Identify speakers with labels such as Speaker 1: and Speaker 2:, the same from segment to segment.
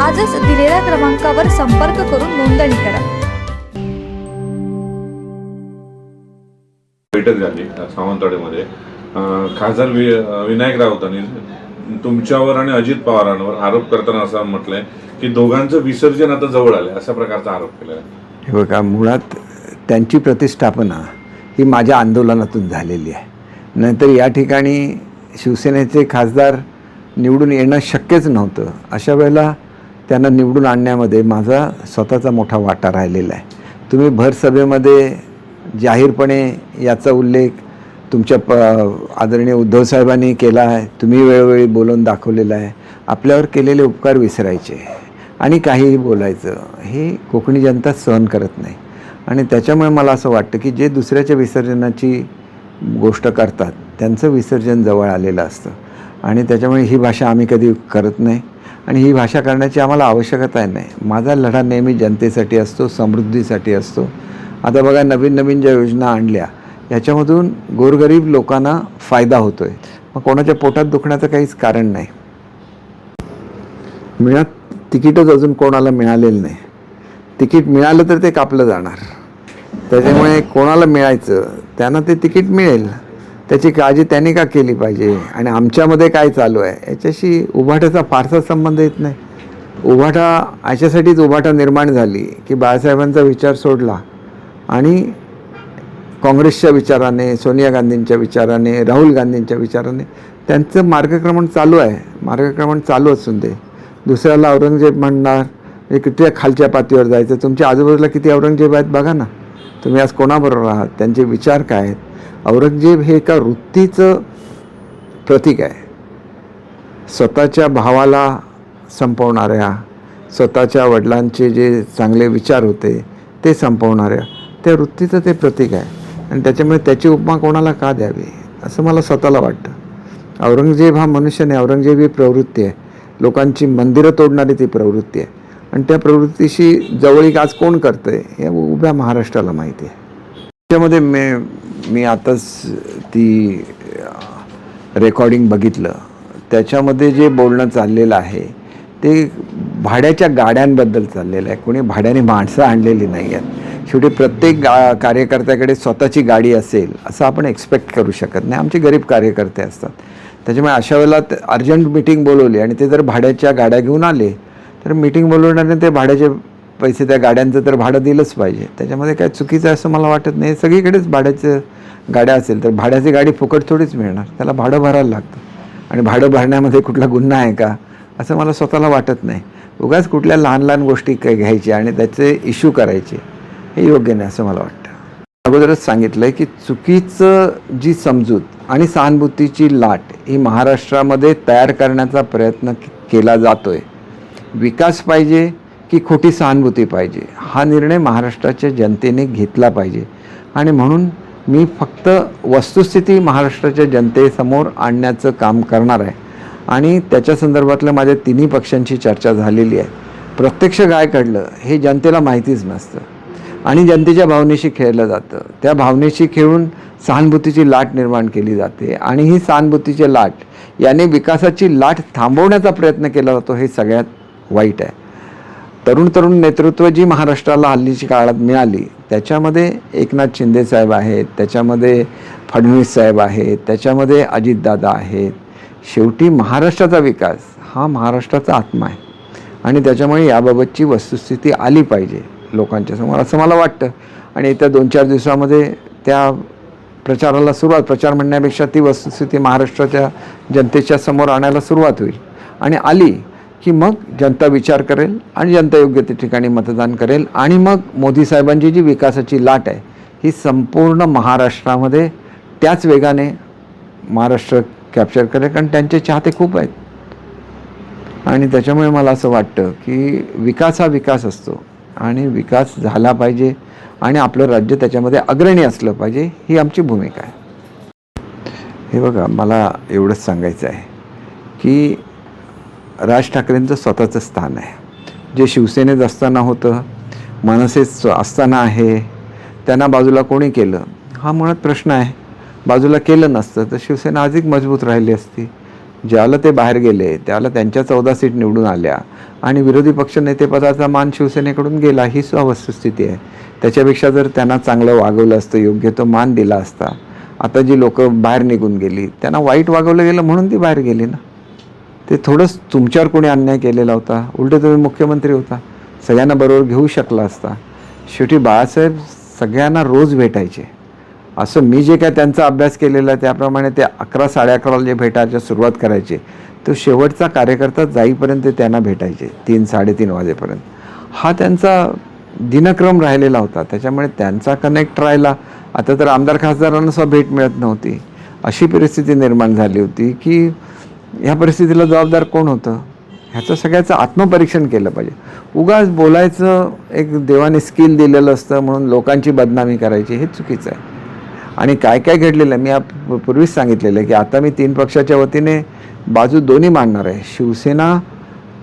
Speaker 1: आजच दिलेल्या क्रमांकावर संपर्क करून नोंदणी करा.
Speaker 2: बैठक झाली सावंतवाडीमध्ये. खासदार विनायक राऊतांनी तुमच्यावर आणि अजित पवारांवर आरोप करताना असं म्हटलंय की दोघांचं विसर्जन आता जवळ आलंय अशा प्रकारचा आरोप केला
Speaker 3: हे बघा मुळात त्यांची प्रतिष्ठापना ही माझ्या आंदोलनातून झालेली आहे. नाहीतर या ठिकाणी शिवसेनेचे खासदार निवडून येणं शक्यच नव्हतं. अशा वेळेला त्यांना निवडून आणण्यामध्ये माझा स्वतःचा मोठा वाटा राहिलेला आहे. तुम्ही भरसभेमध्ये जाहीरपणे याचा उल्लेख तुमच्या प आदरणीय उद्धव साहेबांनी केला आहे. तुम्ही वेळोवेळी बोलून दाखवलेला आहे. आपल्यावर केलेले उपकार विसरायचे. आणि काहीही बोलायचं हे कोकणी जनता सहन करत नाही. आणि त्याच्यामुळे मला असं वाटतं की जे दुसऱ्याच्या विसर्जनाची गोष्ट करतात त्यांचं विसर्जन जवळ आलेलं असतं. आणि त्याच्यामुळे ही भाषा आम्ही कधी करत नाही. आणि ही भाषा करण्याची आम्हाला आवश्यकता नाही. माझा लढा नेहमी जनतेसाठी असतो समृद्धीसाठी असतो. आता बघा नवीन नवीन ज्या योजना आणल्या याच्यामधून गोरगरीब लोकांना फायदा होतो आहे मग कोणाच्या पोटात दुखण्याचं काहीच कारण नाही. मिळत तिकीटच अजून कोणाला मिळालेलं नाही. तिकीट मिळालं तर ते कापलं जाणार. त्याच्यामुळे कोणाला मिळायचं त्यांना ते तिकीट मिळेल. त्याची काळजी त्यांनी का केली पाहिजे? आणि आमच्यामध्ये काय चालू आहे? याच्याशी उभाट्याचा फारसा संबंध येत नाही. उभाटा याच्यासाठीच उभाटा निर्माण झाली की बाळासाहेबांचा विचार सोडला आणि काँग्रेसच्या विचाराने सोनिया गांधींच्या विचाराने राहुल गांधींच्या विचाराने त्यांचं मार्गक्रमण चालू आहे. मार्गक्रमण चालू असून दे. दुसऱ्याला औरंगजेब म्हणणार हे किती खालच्या पातळीवर जायचं? तुमच्या आजूबाजूला किती औरंगजेब आहेत? बघा ना. तुम्ही आज कोणाबरोबर आहात? त्यांचे विचार काय आहेत? औरंगजेब हे एका वृत्तीचं प्रतीक आहे. स्वतःच्या भावाला संपवणाऱ्या स्वतःच्या वडिलांचे जे चांगले विचार होते ते संपवणाऱ्या त्या वृत्तीचं ते प्रतीक आहे. आणि त्याच्यामुळे त्याची उपमा कोणाला का द्यावी? असं मला स्वतःला वाटतं. औरंगजेब हा मनुष्य नाही. औरंगजेब ही प्रवृत्ती आहे. लोकांची मंदिरं तोडणारी ती प्रवृत्ती आहे. आणि त्या प्रवृत्तीशी जवळीक आज कोण करतंय हे उभ्या महाराष्ट्राला माहिती आहे. त्याच्यामध्ये मे मी आताच ती रेकॉर्डिंग बघितलं. त्याच्यामध्ये जे बोलणं चाललेलं आहे ते भाड्याच्या गाड्यांबद्दल चाललेलं आहे. कोणी भाड्याने माणसं आणलेली नाही आहेत. शेवटी प्रत्येक गा कार्यकर्त्याकडे स्वतःची गाडी असेल असं आपण एक्सपेक्ट करू शकत नाही. आमचे गरीब कार्यकर्ते असतात. त्याच्यामुळे अशा वेळेला अर्जंट मिटिंग बोलवली आणि ते जर भाड्याच्या गाड्या घेऊन आले तर मिटिंग बोलवण्याने ते भाड्याचे पैसे त्या गाड्यांचं तर भाडं दिलंच पाहिजे. त्याच्यामध्ये काय चुकीचं आहे असं मला वाटत नाही. सगळीकडेच भाड्याचं गाड्या असेल तर भाड्याची गाडी फुकट थोडीच मिळणार. त्याला भाडं भरायला लागतं. आणि भाडं भरण्यामध्ये कुठला गुन्हा आहे का? असं मला स्वतःला वाटत नाही. उगाच कुठल्या लहान लहान गोष्टी काय घ्यायच्या आणि त्याचे इश्यू करायचे हे योग्य नाही असं मला वाटतं. अगोदरच सांगितलं आहे की चुकीचं जी समजूत आणि सहानुभूतीची लाट ही महाराष्ट्रामध्ये तयार करण्याचा प्रयत्न केला जातो आहे विकास पाहिजे की खोटी सहानुभूती पाहिजे. हा निर्णय महाराष्ट्राच्या जनतेने घेतला पाहिजे. आणि म्हणून मी फक्त वस्तुस्थिती महाराष्ट्राच्या जनतेसमोर आणण्याचं काम करणार आहे. आणि त्याच्या संदर्भातल्या माझ्या तिन्ही पक्षांची चर्चा झालेली आहे. प्रत्यक्ष काय घडलं हे जनतेला माहितीच नसतं. आणि जनतेच्या भावनेशी खेळलं जातं. त्या भावनेशी खेळून सहानुभूतीची लाट निर्माण केली जाते. आणि ही सहानुभूतीची लाट याने विकासाची लाट थांबवण्याचा प्रयत्न केला जातो हे सगळ्यात वाईट आहे. तरुण तरुण नेतृत्व जी महाराष्ट्राला हल्लीची काळात मिळाली त्याच्यामध्ये एकनाथ शिंदे साहेब आहेत त्याच्यामध्ये फडणवीस साहेब आहेत त्याच्यामध्ये अजितदादा आहेत. शेवटी महाराष्ट्राचा विकास हा महाराष्ट्राचा आत्मा आहे. आणि त्याच्यामुळे याबाबतची वस्तुस्थिती आली पाहिजे लोकांच्या समोर असं मला वाटतं. आणि येत्या दोन चार दिवसामध्ये त्या प्रचाराला सुरुवात प्रचार म्हणण्यापेक्षा ती वस्तुस्थिती महाराष्ट्राच्या जनतेच्या समोर आणायला सुरुवात होईल. आणि आली की मग जनता विचार करेल आणि जनता योग्य त्या ठिकाणी मतदान करेल. आणि मग मोदी साहेबांची जी विकासाची लाट आहे ही संपूर्ण महाराष्ट्रामध्ये त्याच वेगाने महाराष्ट्र कॅप्चर करेल. कारण त्यांचे चाहते खूप आहेत. आणि त्याच्यामुळे मला असं वाटतं की विकास हा विकास असतो. आणि विकास झाला पाहिजे. आणि आपलं राज्य त्याच्यामध्ये अग्रणी असलं पाहिजे ही आमची भूमिका आहे. हे बघा मला एवढंच सांगायचं आहे की राज ठाकरेंचं स्वतःचं स्थान आहे. जे शिवसेनेत असताना होतं मनसेच असताना आहे त्यांना बाजूला कोणी केलं? हा मुळात प्रश्न आहे. बाजूला केलं नसतं तर शिवसेना अधिक मजबूत राहिली असती. ज्याला ते बाहेर गेले त्याला त्यांच्या चौदा सीट निवडून आल्या आणि विरोधी पक्ष नेतेपदाचा मान शिवसेनेकडून गेला ही सुद्धा वस्तुस्थिती आहे. त्याच्यापेक्षा जर त्यांना चांगलं वागवलं असतं योग्य तो मान दिला असता आता जी लोकं बाहेर निघून गेली त्यांना वाईट वागवलं गेलं म्हणून ती बाहेर गेली ना? ते थोडंच तुमच्यावर कोणी अन्याय केलेला होता उलटे तुम्ही मुख्यमंत्री होता सगळ्यांना बरोबर घेऊ शकला असता. शेवटी बाळासाहेब सगळ्यांना रोज भेटायचे. असं मी जे काय त्यांचा अभ्यास केलेला आहे त्याप्रमाणे ते अकरा साडे अकराला जे भेटायच्या सुरुवात करायचे. तो शेवटचा कार्यकर्ता जाईपर्यंत त्यांना भेटायचे तीन साडेतीन वाजेपर्यंत. हा त्यांचा दिनक्रम राहिलेला होता. त्याच्यामुळे त्यांचा कनेक्ट राहिला. आता तर आमदार खासदारांना सुद्धा भेट मिळत नव्हती. अशी परिस्थिती निर्माण झाली होती की ह्या परिस्थितीला जबाबदार कोण होतं? ह्याचं सगळ्याचं आत्मपरीक्षण केलं पाहिजे. उगाच बोलायचं एक देवाने स्किल दिलेलं असतं म्हणून लोकांची बदनामी करायची हे चुकीचं आहे. आणि काय काय घडलेलं आहे? मी आप पूर्वीच सांगितलेलं आहे की आता मी तीन पक्षाच्या वतीने बाजू दोन्ही मांडणार आहे. शिवसेना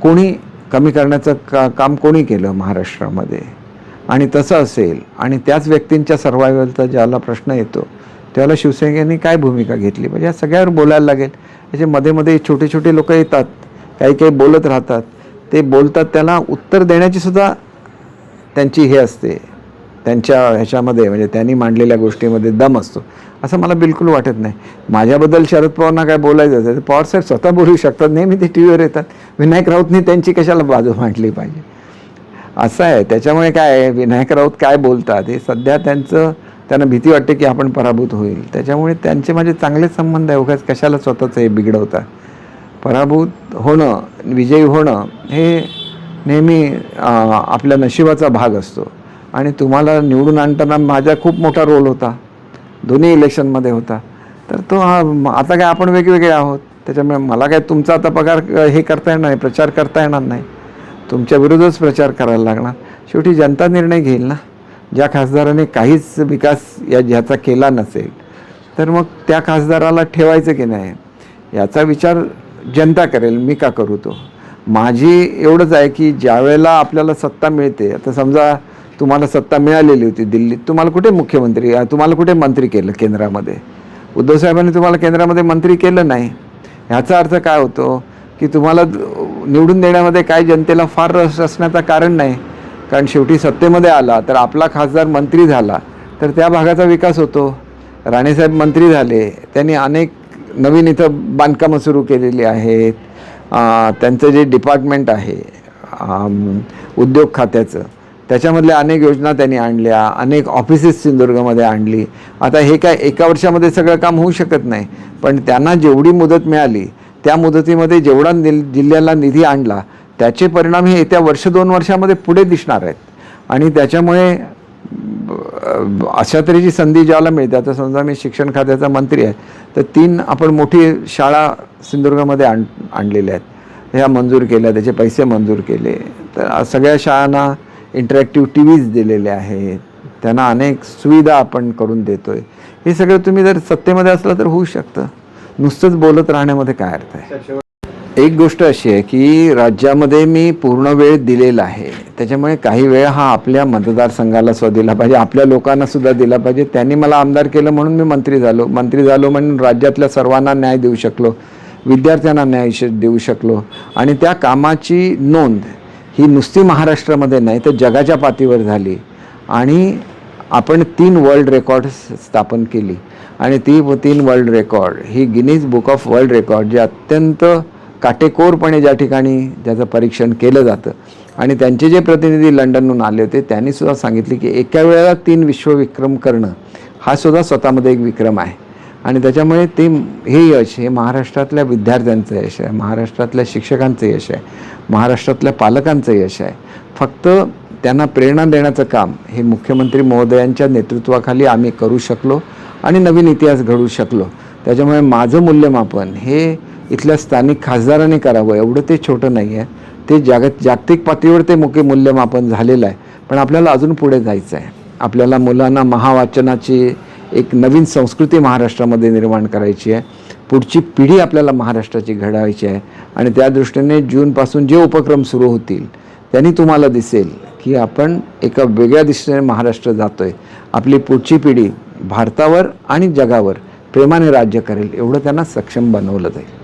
Speaker 3: कोणी कमी करण्याचं का काम कोणी केलं महाराष्ट्रामध्ये? आणि तसं असेल आणि त्याच व्यक्तींच्या सर्वायवलचा ज्याला प्रश्न येतो त्याला शिवसेनेने काय भूमिका घेतली? म्हणजे या सगळ्यावर बोलायला लागेल. म्हणजे मध्ये मध्ये छोटे छोटे लोक येतात काही काही बोलत राहतात. ते बोलतात त्याला उत्तर देण्याची सुद्धा त्यांची हे असते. त्यांच्या ह्याच्यामध्ये म्हणजे त्यांनी मांडलेल्या गोष्टीमध्ये दम असतो. असं मला बिलकुल वाटत नाही. माझ्याबद्दल शरद पवारना काय बोलायचं असेल तर पवार साहेब स्वतः बोलू शकतात. नेहमी ते टी व्हीवर येतात. विनायक राऊतनी त्यांची कशाला बाजू मांडली पाहिजे? असं आहे. त्याच्यामुळे काय आहे? विनायक राऊत काय बोलतात? हे सध्या त्यांचं त्यांना भीती वाटते की आपण पराभूत होईल. त्याच्यामुळे त्यांचे माझे चांगले संबंध आहे. उगाच कशाला स्वतःचं हे बिघडवता? पराभूत होणं विजयी होणं हे नेहमी आपल्या नशिबाचा भाग असतो. आणि तुम्हाला निवडून आणताना माझा खूप मोठा रोल होता. दोन्ही इलेक्शनमध्ये होता. तर तो हा आता काय आपण वेगवेगळे आहोत. त्याच्यामुळे मला काय तुमचा आता पगार हे करता येणार नाही प्रचार करता येणार नाही. तुमच्या विरुद्धच प्रचार करायला लागणार. शेवटी जनता निर्णय घेईल ना? ज्या खासदाराने काहीच विकास या ज्याचा केला नसेल तर मग त्या खासदाराला ठेवायचं की नाही? याचा विचार जनता करेल मी का करू तो? माझी एवढंच आहे की ज्यावेळेला आपल्याला सत्ता मिळते आता समजा तुम्हाला सत्ता मिळालेली होती दिल्लीत तुम्हाला कुठे मुख्यमंत्री तुम्हाला कुठे मंत्री केलं केंद्रामध्ये? उद्धव साहेबांनी तुम्हाला केंद्रामध्ये मंत्री केलं नाही. ह्याचा अर्थ काय होतो? की तुम्हाला निवडून देण्यामध्ये काय जनतेला फार रस असण्याचं कारण नाही. कारण शेवटी सत्तेमध्ये आला तर आपला खासदार मंत्री झाला तर त्या भागाचा विकास होतो. राणेसाहेब मंत्री झाले त्यांनी अनेक नवीन इथं बांधकामं सुरू केलेली आहेत. त्यांचं जे डिपार्टमेंट आहे उद्योग खात्याचं त्याच्यामधल्या अनेक योजना त्यांनी आणल्या अनेक ऑफिसेस सिंधुदुर्गमध्ये आणली. आता हे काय एका वर्षामध्ये सगळं काम होऊ शकत नाही पण त्यांना जेवढी मुदत मिळाली त्या मुदतीमध्ये जेवढा निल जिल्ह्याला निधी आणला त्याचे परिणाम हे येत्या वर्ष दोन वर्षामध्ये पुढे दिसणार आहेत. आणि त्याच्यामुळे अशा तऱ्हेची संधी ज्याला मिळते आता समजा मी शिक्षण खात्याचा मंत्री आहे तर तीन आपण मोठी शाळा सिंधुदुर्गामध्ये आण आणलेल्या आहेत. ह्या मंजूर केल्या त्याचे पैसे मंजूर केले. तर सगळ्या शाळांना इंटरॅक्टिव्ह टी व्हीज दिलेले आहेत. त्यांना अनेक सुविधा आपण करून देतो आहे हे सगळं तुम्ही जर सत्तेमध्ये असलं तर होऊ शकतं. नुसतंच बोलत राहण्यामध्ये काय अर्थ आहे? एक गोष्ट अशी आहे की राज्यामध्ये मी पूर्ण वेळ दिलेला आहे. त्याच्यामुळे काही वेळ हा आपल्या मतदारसंघाला सुद्धा दिला पाहिजे. आपल्या लोकांना सुद्धा दिला पाहिजे. त्यांनी मला आमदार केलं म्हणून मी मंत्री झालो. मंत्री झालो म्हणून राज्यातल्या सर्वांना न्याय देऊ शकलो. विद्यार्थ्यांना न्याय श- देऊ शकलो. आणि त्या कामाची नोंद ही नुसती महाराष्ट्रामध्ये नाही तर जगाच्या पातळीवर झाली. आणि आपण तीन वर्ल्ड रेकॉर्ड स्थापन केली. आणि ती तीन world record he Guinness book of world record जे अत्यंत काटेकोरपणे ज्या ठिकाणी त्याचं परीक्षण केलं जातं आणि त्यांचे जे प्रतिनिधी लंडनहून आले होते त्यांनी सुद्धा सांगितले की एका वेळेला तीन विश्वविक्रम करणं हा सुद्धा स्वतःमध्ये एक विक्रम आहे. आणि त्याच्यामुळे ते हे यश हे महाराष्ट्रातल्या विद्यार्थ्यांचं यश आहे महाराष्ट्रातल्या शिक्षकांचं यश आहे महाराष्ट्रातल्या पालकांचं यश आहे. फक्त त्यांना प्रेरणा देण्याचं काम हे मुख्यमंत्री महोदयांच्या नेतृत्वाखाली आम्ही करू शकलो आणि नवीन इतिहास घडू शकलो. त्याच्यामुळे माझं मूल्यमापन हे इथल्या स्थानिक खासदारांनी करावं एवढं ते छोटं नाही आहे ते जागत जागतिक पातळीवर ते मुख्य मूल्यमापन झालेलं आहे. पण आपल्याला अजून पुढे जायचं आहे आपल्याला मुलांना महावाचनाची एक नवीन संस्कृती महाराष्ट्रामध्ये निर्माण करायची आहे. पुढची पिढी आपल्याला महाराष्ट्राची घडवायची आहे. आणि त्या दृष्टीने जूनपासून जे उपक्रम सुरू होतील त्यांनी तुम्हाला दिसेल की आपण एका वेगळ्या दिशेने महाराष्ट्र जातो आहे आपली पुढची पिढी भारतावर आणि जगावर प्रेमाने राज्य करेल एवढं त्यांना सक्षम बनवलं जाईल.